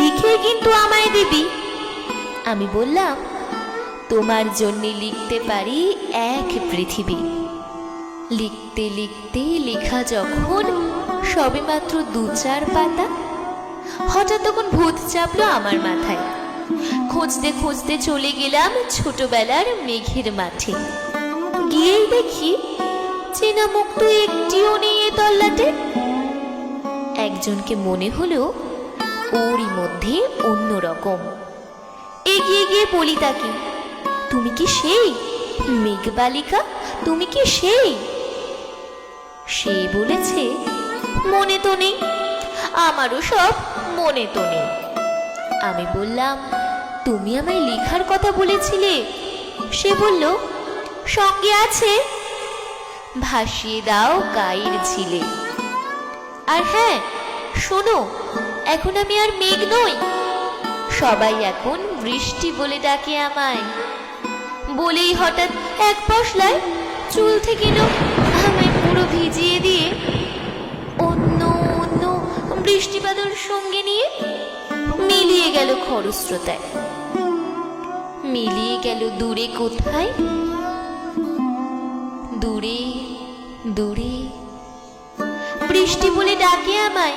লিখে কিন্তু আমায় দিবি। আমি বললাম, তোমার জন্য লিখতে পারি এক পৃথিবী। লিখতে লিখতে লেখা যখন সবেমাত্র দু চার পাতা, হঠাৎ তখন ভূত চাপলো আমার মাথায়। খুঁজতে খুঁজতে চলে গেলাম ছোটবেলার মেঘের মাঠে। গিয়েই দেখি চেনা মুখ তো একটিও নেই তল্লাটে। একজনকে মনে হলো ওরই মধ্যে অন্য রকম এগিয়ে গিয়ে বলি তাকে, তুমি কি সেই? মেঘবালিকা তুমি কি সেই? সে বলেছে, মনে তো নেই, আমারও সব মনে তো নেই। আমি বললাম, তুমি আমায় লেখার কথা বলেছিলে? সে বলল, সঙ্গে আছে। ভাসিয়ে দাও গায়ের ঝিলে। আর হ্যাঁ শোনো এখন আমি আর মেঘ নই। সবাই এখন বৃষ্টি বলে ডাকে আমায়। বলেই হঠাৎ এক পশলায় চুল থেকে আমায় পুরো ভিজিয়ে দিয়ে অন্য অন্য বৃষ্টিপাতর সঙ্গে নিয়ে মিলিয়ে গেল খরস্রোতায়। মিলিয়ে গেল দূরে কোথায়? দূরে দূরে। বৃষ্টি বলে ডাকে আমায়।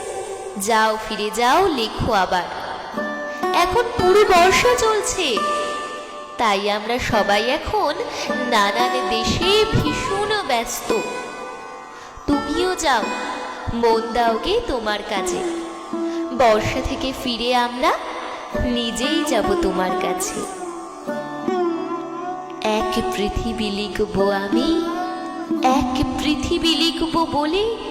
যাও ফিরে যাও, লেখো আবার। এখন পুরো বর্ষা চলছে। তাই আমরা সবাই এখন নানান দেশে ভীষণ ব্যস্ত। তুমিও যাও, মন দাওগে তোমার কাজে। বর্ষা থেকে ফিরে আমরা নিজেই যাব তোমার কাছে। এক পৃথিবী লিখব আমি, এক পৃথিবী লিখব বলে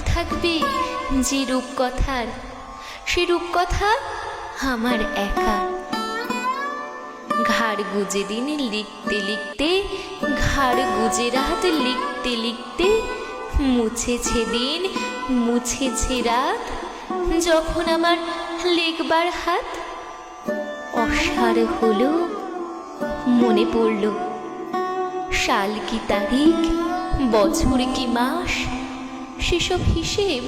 থাকবে যে রূপকথার, সে রূপকথা আমার একা। ঘাড় গুজে দিন লিখতে লিখতে, ঘাড় গুজে রাত লিখতে লিখতে, মুছেছে দিন, মুছেছে রাত, যখন আমার লিখবার হাত অসার হলো, মনে পড়ল, সাল কি তারিখ, বছর কি মাস সেসব হিসেব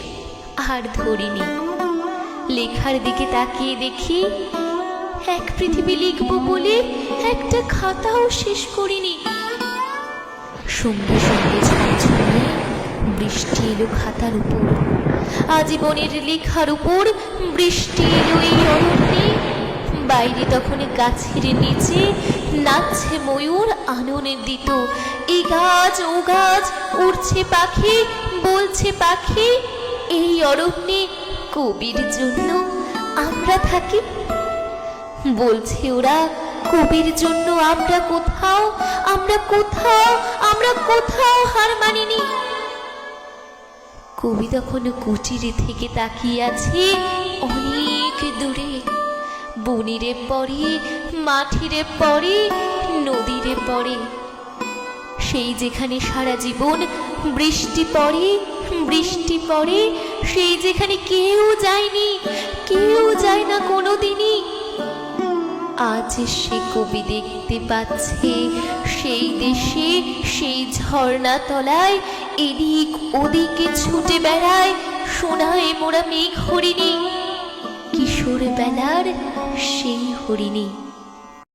আর ধরিনি। লেখার দিকে তাকিয়ে দেখি এক পৃথিবী লিখব বলে একটা খাতাও শেষ করিনি। সঙ্গে সঙ্গে ঝমঝমে বৃষ্টি এলো খাতার উপর। আজীবনের লেখার উপর বৃষ্টি এলো এই অরণ্যে। বাইরে তখন গাছের নিচে নাচছে ময়ূর আনন্দিত এই গাছ, ও গাছ, উড়ছে পাখি, বলছে পাখি, এই অরণ্যে কবির জন্য আমরা থাকি। বলছে ওরা, কবির জন্য আমরা কোথাও আমরা কোথাও আমরা কোথাও হার মানিনি। কবি তখন কুটিরে থেকে তাকিয়ে আছে অনেক দূরে। বনিরে পরে, মাঠিরে পরে, নদীরে পরে। সেই যেখানে সারা জীবন বৃষ্টি পড়ে বৃষ্টি পড়ে, সেই যেখানে কেউ যায়নি, কেউ যায় না কোনোদিনই। আজ সে কবি দেখতে পাচ্ছে, সেই দেশে, সেই ঝর্ণা তলায় এদিক ওদিকে ছুটে বেড়ায়, সোনায় মোড়া মেঘ হরিণী। কিশোর বেলার সেই হরিণী